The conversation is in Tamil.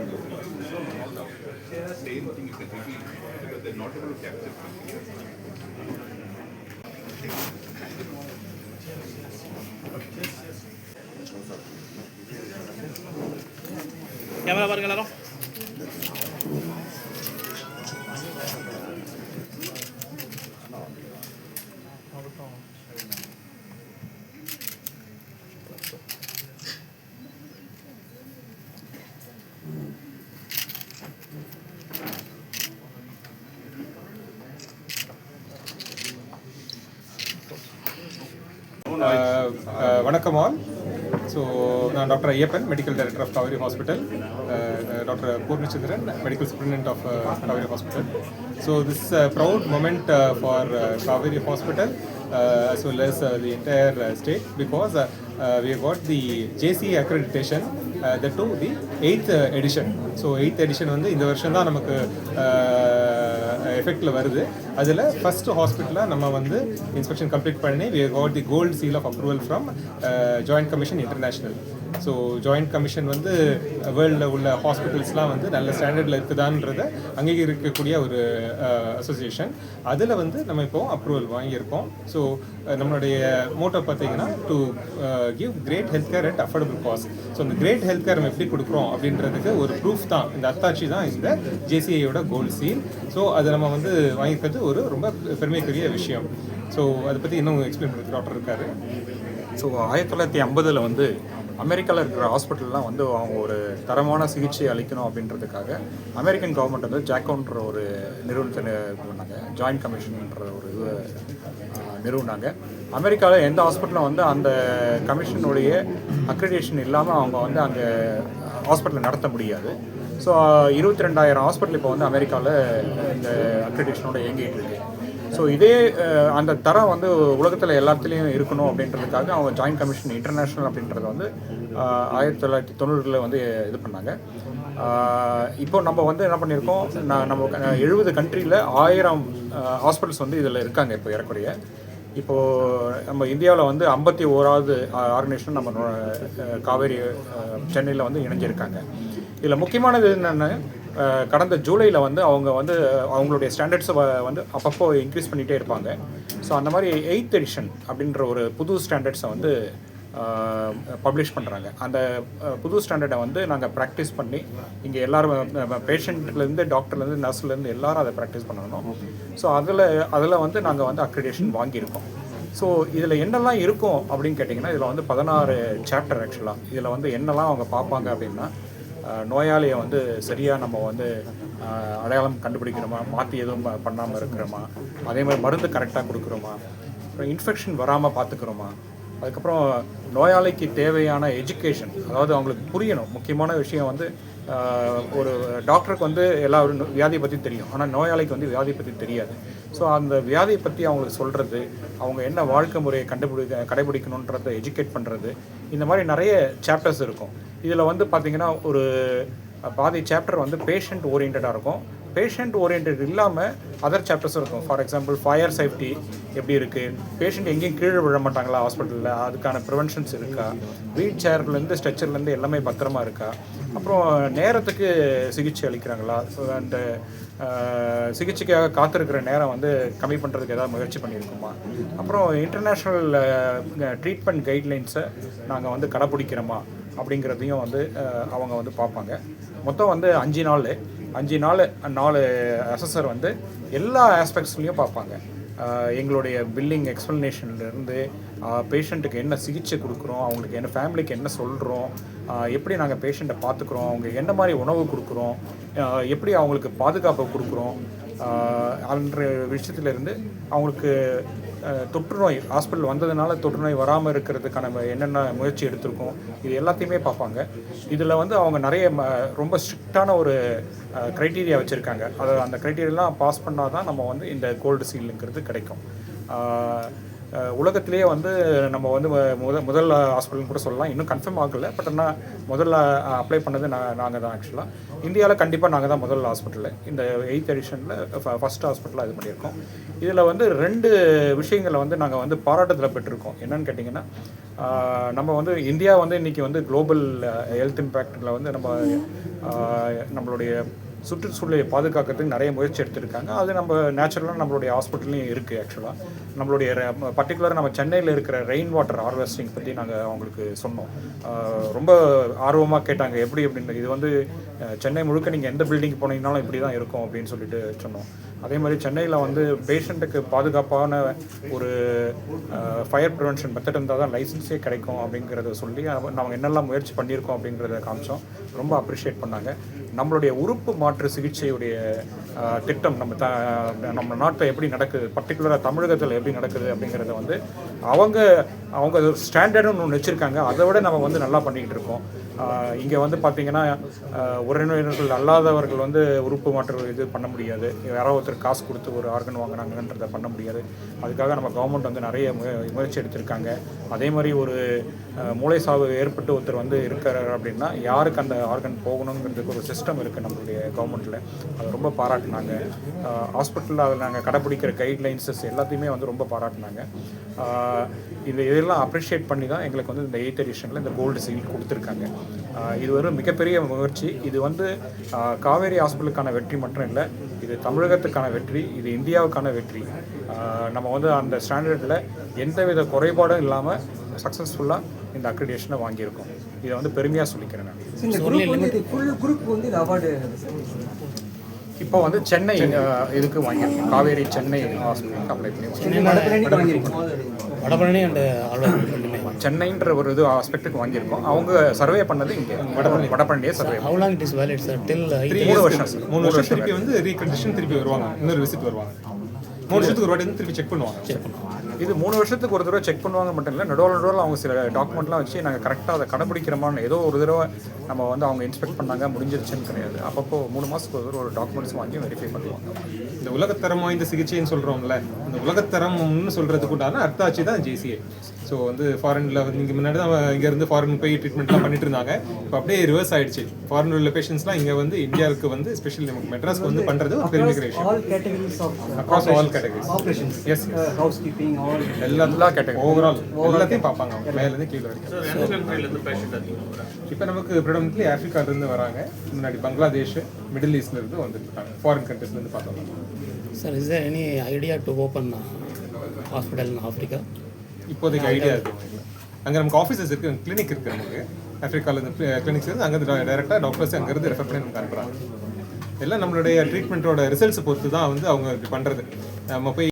Same thing is completely because they're not able to capture something. Camera bar வணக்கம் ஆல் ஸோ நான் doctor Ayyappan medical director of Kaveri hospital doctor Poornachandran medical superintendent of Kaveri hospital so this proud moment for Kaveri hospital as well as uh, the entire uh, state because uh, uh, we have got the JCA accreditation uh, that to the uh, edition. So eighth edition வந்து இந்த வருஷம் தான் நமக்கு எஃபெக்டில் வருது. அதில் ஃபஸ்ட்டு ஹாஸ்பிட்டலாக நம்ம வந்து இன்ஸ்பெக்ஷன் கம்ப்ளீட் பண்ணி we have the gold seal of approval from joint commission international so joint commission வந்து வேர்ல்டில் உள்ள ஹாஸ்பிட்டல்ஸ்லாம் வந்து நல்ல ஸ்டாண்டர்டில் இருக்குதான்றத அங்கீகரிக்கக்கூடிய ஒரு அசோசியேஷன் அதில் வந்து நம்ம இப்போ அப்ரூவல் வாங்கியிருக்கோம். ஸோ நம்மளுடைய மோட்டோ பார்த்தீங்கன்னா to give great health care at affordable cost so அந்த கிரேட் ஹெல்த் கேர் நம்ம எப்படி கொடுக்குறோம் அப்படின்றதுக்கு ஒரு ப்ரூஃப் தான். இந்த அத்தாட்சி தான் இந்த ஜேசிஐயோட கோல் சீல் ஸோ அதை நம்ம வந்து வாங்கிக்கிறது ஒரு ரொம்ப பெருமைக்குரிய விஷயம். ஸோ அதை பற்றி இன்னும் எக்ஸ்பிளைன் பண்ணுறது டாக்டர் இருக்காரு. ஸோ ஆயிரத்தி தொள்ளாயிரத்தி ஐம்பதில் வந்து அமெரிக்காவில் இருக்கிற ஹாஸ்பிட்டல்லாம் வந்து அவங்க ஒரு தரமான சிகிச்சை அளிக்கணும் அப்படின்றதுக்காக அமெரிக்கன் கவர்மெண்ட் வந்து ஜாக்கோன்ற ஒரு நிறுவனத்தை இது பண்ணாங்க. ஜாயிண்ட் கமிஷன்ன்ற ஒரு இது நிறுவனாங்க. அமெரிக்காவில் எந்த ஹாஸ்பிட்டலும் வந்து அந்த கமிஷனுடைய அக்ரிடேஷன் இல்லாமல் அவங்க வந்து அங்கே ஹாஸ்பிட்டலை நடத்த முடியாது. ஸோ இருபத்தி ரெண்டாயிரம் ஹாஸ்பிட்டல் இப்போ வந்து அமெரிக்காவில் இந்த அக்ரிடேஷனோட இயங்கிட்டு இருக்கு. ஸோ இதே அந்த தரம் வந்து உலகத்தில் எல்லாத்துலேயும் இருக்கணும் அப்படின்றதுக்காக அவங்க ஜாயிண்ட் கமிஷன் இன்டர்நேஷ்னல் அப்படின்றத வந்து ஆயிரத்தி தொள்ளாயிரத்தி தொண்ணூறில் வந்து இது பண்ணாங்க. இப்போ நம்ம வந்து என்ன பண்ணியிருக்கோம் நான் நம்ம எழுபது கண்ட்ரியில் ஆயிரம் ஹாஸ்பிட்டல்ஸ் வந்து இதில் இருக்காங்க இப்போ ஏறக்குறைய. இப்போது நம்ம இந்தியாவில் வந்து ஐம்பத்தி ஓராவது ஆர்கனைசேஷன் நம்ம காவேரி சென்னையில் வந்து இணைஞ்சிருக்காங்க. இதில் முக்கியமானது என்னென்னா கடந்த ஜூலையில் வந்து அவங்க வந்து அவங்களுடைய ஸ்டாண்டர்ட்ஸை வந்து அப்பப்போ இன்க்ரீஸ் பண்ணிகிட்டே இருப்பாங்க. ஸோ அந்த மாதிரி எயித் எடிஷன் அப்படின்ற ஒரு புது ஸ்டாண்டர்ட்ஸை வந்து பப்ளிஷ் பண்ணுறாங்க அந்த புது ஸ்டாண்டர்டை வந்து நாங்கள் ப்ராக்டிஸ் பண்ணி இங்கே எல்லோரும் பேஷண்ட்லேருந்து டாக்டர்லேருந்து நர்ஸ்லேருந்து எல்லாரும் அதை ப்ராக்டிஸ் பண்ணணும். ஸோ அதில் அதில் வந்து நாங்கள் வந்து அக்ரிடேஷன் வாங்கியிருக்கோம். ஸோ இதில் என்னெல்லாம் இருக்கும் அப்படின்னு கேட்டிங்கன்னா இதில் வந்து பதினாறு சாப்டர் ஆக்சுவலாக இதில் வந்து என்னெல்லாம் அவங்க பார்ப்பாங்க அப்படின்னா நோயாளியை வந்து சரியாக நம்ம வந்து அடையாளம் கண்டுபிடிக்கிறோமா மாற்றி எதுவும் பண்ணாமல் இருக்கிறோமா அதே மாதிரி மருந்து கரெக்டாக கொடுக்குறோமா அப்புறம் இன்ஃபெக்ஷன் வராமல் பார்த்துக்கிறோமா அதுக்கப்புறம் நோயாளிக்கு தேவையான எஜுகேஷன் அதாவது அவங்களுக்கு புரியணும் முக்கியமான விஷயம் வந்து ஒரு டாக்டருக்கு வந்து எல்லா வியாதியை பற்றி தெரியும். ஆனால் நோயாளிக்கு வந்து வியாதியை பற்றி தெரியாது. ஸோ அந்த வியாதியை பற்றி அவங்களுக்கு சொல்கிறது அவங்க என்ன வாழ்க்கை முறையை கண்டுபிடிக்க கடைபிடிக்கணுன்றதை எஜுகேட் பண்ணுறது இந்த மாதிரி நிறைய சாப்டர்ஸ் இருக்கும். இதில் வந்து பார்த்திங்கன்னா ஒரு பாதி சாப்டர் வந்து பேஷண்ட் ஓரியன்டாக இருக்கும். பேஷண்ட் ஓரியன்ட் இல்லாமல் அதர் சாப்டர்ஸ் இருக்கும். ஃபார் எக்ஸாம்பிள் ஃபயர் சேஃப்டி எப்படி இருக்குது பேஷண்ட் எங்கேயும் கீழே விழ மாட்டாங்களா ஹாஸ்பிட்டலில் அதுக்கான ப்ரிவென்ஷன்ஸ் இருக்கா? வீல் சேர்லேருந்து ஸ்ட்ரெச்சர்லேருந்து எல்லாமே பத்திரமா இருக்கா? அப்புறம் நேரத்துக்கு சிகிச்சை அளிக்கிறாங்களா? ஸோ அந்த சிகிச்சைக்காக காத்திருக்கிற நேரம் வந்து கம்மி பண்ணுறதுக்கு ஏதாவது முயற்சி பண்ணியிருக்கோமா? அப்புறம் இன்டர்நேஷ்னல் ட்ரீட்மெண்ட் கைட்லைன்ஸை நாங்கள் வந்து கடைப்பிடிக்கிறோமா அப்படிங்கிறதையும் வந்து அவங்க வந்து பார்ப்பாங்க. மொத்தம் வந்து அஞ்சு நாள். அஞ்சு நாள் நாலு அசஸர் வந்து எல்லா ஆஸ்பெக்ட்ஸ்லையும் பார்ப்பாங்க. எங்களுடைய பில்லிங் எக்ஸ்ப்ளனேஷன்லேருந்து பேஷண்ட்டுக்கு என்ன சிகிச்சை கொடுக்குறோம் அவங்களுக்கு என்ன ஃபேமிலிக்கு என்ன சொல்கிறோம் எப்படி நாங்கள் பேஷண்ட்டை பார்த்துக்குறோம் அவங்க என்ன மாதிரி உணவு கொடுக்குறோம் எப்படி அவங்களுக்கு பாதுகாப்பு கொடுக்குறோம் அன்ற விஷயத்திலிருந்து அவங்களுக்கு தொற்றுநோய் ஹாஸ்பிட்டல் வந்ததுனால தொற்றுநோய் வராமல் இருக்கிறதுக்கான என்னென்ன முயற்சி எடுத்திருக்கோம் இது எல்லாத்தையுமே பார்ப்பாங்க. இதில் வந்து அவங்க நிறைய ம- ரொம்ப ஸ்ட்ரிக்டான ஒரு க்ரைட்டீரியா வச்சுருக்காங்க. அதை அந்த க்ரைட்டீரியாலாம் பாஸ் பண்ணால் தான் நம்ம வந்து இந்த கோல்டு சீலுங்கிறது கிடைக்கும். உலகத்திலேயே வந்து நம்ம வந்து மு- முத முதல் ஹாஸ்பிட்டல்னு கூட சொல்லலாம். இன்னும் கன்ஃபார்ம் ஆகலை பட் ஆனால் முதல்ல அப்ளை பண்ணது நான் நாங்கள் தான் ஆக்சுவலாக இந்தியாவில் கண்டிப்பாக நாங்கள் தான் முதல் ஹாஸ்பிட்டலு இந்த எயித் எடிஷனில் ஃபஸ்ட் ஹாஸ்பிட்டலாக இது பண்ணியிருக்கோம். இதில் வந்து ரெண்டு விஷயங்களை வந்து நாங்கள் வந்து பாராட்டத்தில் பெற்றிருக்கோம். என்னன்னு கேட்டிங்கன்னா நம்ம வந்து இந்தியா வந்து இன்றைக்கி வந்து குளோபல் ஹெல்த் இம்பேக்டில் வந்து நம்ம நம்மளுடைய சுற்றுச்சூழலை பாதுகாக்கிறதுக்கு நிறைய முயற்சி எடுத்திருக்காங்க. அது நம்ம நேச்சுரலாக நம்மளுடைய ஹாஸ்பிட்டல்லையும் இருக்குது ஆக்சுவலாக நம்மளுடைய பர்டிகுலராக நம்ம சென்னையில் இருக்கிற ரெயின் வாட்டர் ஹார்வெஸ்டிங் பற்றி நாங்கள் அவங்களுக்கு சொன்னோம். ரொம்ப ஆர்வமாக கேட்டாங்க எப்படி அப்படின்னு. இது வந்து சென்னை முழுக்க நீங்கள் எந்த பில்டிங் போனீங்கனாலும் இப்படி தான் இருக்கும் அப்படின்னு சொல்லிட்டு சொன்னோம். அதே மாதிரி சென்னையில் வந்து பேஷண்ட்டுக்கு பாதுகாப்பான ஒரு ஃபயர் ப்ரிவென்ஷன் மெத்தட் இருந்தால் தான் லைசன்ஸே கிடைக்கும் அப்படிங்கிறத சொல்லி நாங்கள் என்னெல்லாம் முயற்சி பண்ணியிருக்கோம் அப்படிங்கிறத காமிச்சோம். ரொம்ப அப்ரிஷியேட் பண்ணாங்க. நம்மளுடைய உறுப்பு மாற்று சிகிச்சையுடைய அஹ், திட்டம் நம்ம த நம்ம நாட்டில் எப்படி நடக்குது பர்டிகுலராக தமிழகத்தில் எப்படி நடக்குது அப்படிங்கிறத வந்து அவங்க அவங்க ஸ்டாண்டர்டுன்னு ஒன்று வச்சுருக்காங்க. அதை விட நம்ம வந்து நல்லா பண்ணிக்கிட்டு இருக்கோம். இங்கே வந்து பார்த்தீங்கன்னா உறவினர்கள் அல்லாதவர்கள் வந்து உறுப்பு மாற்று இது பண்ண முடியாது. யாரோ ஒருத்தர் காசு கொடுத்து ஒரு ஆர்கன் வாங்கினாங்கன்றத பண்ண முடியாது. அதுக்காக நம்ம கவர்மெண்ட் வந்து நிறைய முய- முயற்சி எடுத்திருக்காங்க. அதே மாதிரி ஒரு மூளை சாவு ஏற்பட்டு ஒருத்தர் வந்து இருக்கிறார் அப்படின்னா யாருக்கு அந்த ஆர்கன் போகணுங்கிறதுக்கு ஒரு சிஸ்டம் இருக்குது நம்மளுடைய கவர்மெண்ட்டில் அது ரொம்ப பாராட்டினாங்க. ஹாஸ்பிட்டலில் அதில் நாங்கள் கடைப்பிடிக்கிற கைட்லைன்ஸஸ் எல்லாத்தையுமே வந்து ரொம்ப பாராட்டினாங்க. இந்த இதெல்லாம் அப்ரிஷியேட் பண்ணி தான் எங்களுக்கு வந்து இந்த எயித் எடிஷனில் இந்த கோல்டு சீல் கொடுத்துருக்காங்க. இது ஒரு மிகப்பெரிய முயற்சி. இது வந்து காவேரி ஹாஸ்பிட்டலுக்கான வெற்றி மட்டும் இல்லை இது தமிழகத்துக்கான வெற்றி இது இந்தியாவுக்கான வெற்றி. நம்ம வந்து அந்த ஸ்டாண்டர்டில் எந்தவித குறைபாடும் இல்லாமல் சக்ஸஸ்ஃபுல்லாக இந்த அக்ரிடேஷனை வாங்கியிருக்கோம். இதை வந்து பெருமையாக சொல்லிக்கிறேன் நான். இப்போ வந்து சென்னை இதுக்கு வாங்கியிருக்கோம். காவேரி சென்னை ஹாஸ்பிட்டலுக்கு அப்ளை பண்ணி வடபழனி அண்ட் சென்னைன்ற ஒரு இது ஆஸ்பெக்ட்டுக்கு வாங்கியிருக்கோம். அவங்க சர்வே பண்ணது இங்கே. Vadapalani வடபழனியே survey how long it is valid sir till மூணு வருஷம் சார் மூணு வருஷம் திருப்பி வந்து ரீகண்டிஷன் திருப்பி வருவாங்க. இன்னொரு விசிட் வருவாங்க. மூணு வருஷத்துக்கு ஒரு வாட்டி வந்து திருப்பி செக் பண்ணுவாங்க. இது மூணு வருஷத்துக்கு ஒரு தடவை செக் பண்ணுவாங்க மட்டும் இல்லை நடுவில் நடுவில் அவங்க சில டாக்குமெண்ட்லாம் வச்சு நாங்கள் கரெக்டாக அதை கடைப்பிடிக்கிறோமான்னு ஏதோ ஒரு தடவை நம்ம வந்து அவங்க இன்ஸ்பெக்ட் பண்ணாங்க முடிஞ்சிருச்சுன்னு கிடையாது. அப்பப்போ மூணு மாதத்துக்கு ஒரு தடவை ஒரு டாக்குமெண்ட்ஸ் வாங்கி வெரிஃபை பண்ணுவாங்க. இந்த உலகத்தரம் வாய்ந்த சிகிச்சைன்னு சொல்கிறோம்ல இந்த உலகத்தரம்னு சொல்கிறதுக்கு உண்டான அர்த்தாட்சி தான் ஜேசிஏ. ஸோ வந்து ஃபாரினில் வந்து இங்கே முன்னாடி தான் இங்கேருந்து ஃபாரின் போய் ட்ரீட்மெண்ட்லாம் பண்ணிட்டு இருந்தாங்க. இப்போ அப்படியே ரிவர்ஸ் ஆயிடுச்சு. ஃபாரின் உள்ள பேஷண்ட்ஸ்லாம் இங்கே வந்து இந்தியாவுக்கு வந்து ஸ்பெஷல் நமக்கு மெட்ராஸ்க்கு வந்து பண்ணுறது ஒரு பெருமிக்கிற விஷயம் all categories of across all categories operations yes. Housekeeping all எல்லா எல்லா category. ஓவரால் எல்லாத்தையும் பார்ப்பாங்க அவங்க. மேலேருந்து கீழே வரைக்கும். இப்போ நமக்கு ப்ரிடமிட்லி ஆஃப்ரிக்காலேருந்து வராங்க. முன்னாடி பங்களாதேஷ் மிடில் ஈஸ்ட்லேருந்து வந்துருக்காங்க ஃபாரின் கண்ட்ரீஸ்லேருந்து பார்த்தோம்னா. Sir is there any idea to open hospital in Africa இப்போதைக்கு ஐடியா இருக்கு அங்கே நமக்கு ஆஃபீஸஸ் இருக்கு கிளினிக் இருக்கு நமக்கு. ஆஃப்ரிக்காலேருந்து கிளினிக்ஸ் இருந்து அங்கேருந்து டேரெக்டாக டாக்டர்ஸ் அங்கேருந்து ரெஃபர் பண்ணி நமக்கு அனுப்புகிறாங்க எல்லாம் நம்மளுடைய ட்ரீட்மெண்ட்டோட ரிசல்ட்ஸ் பொறுத்து தான் வந்து அவங்க பண்ணுறது நம்ம போய்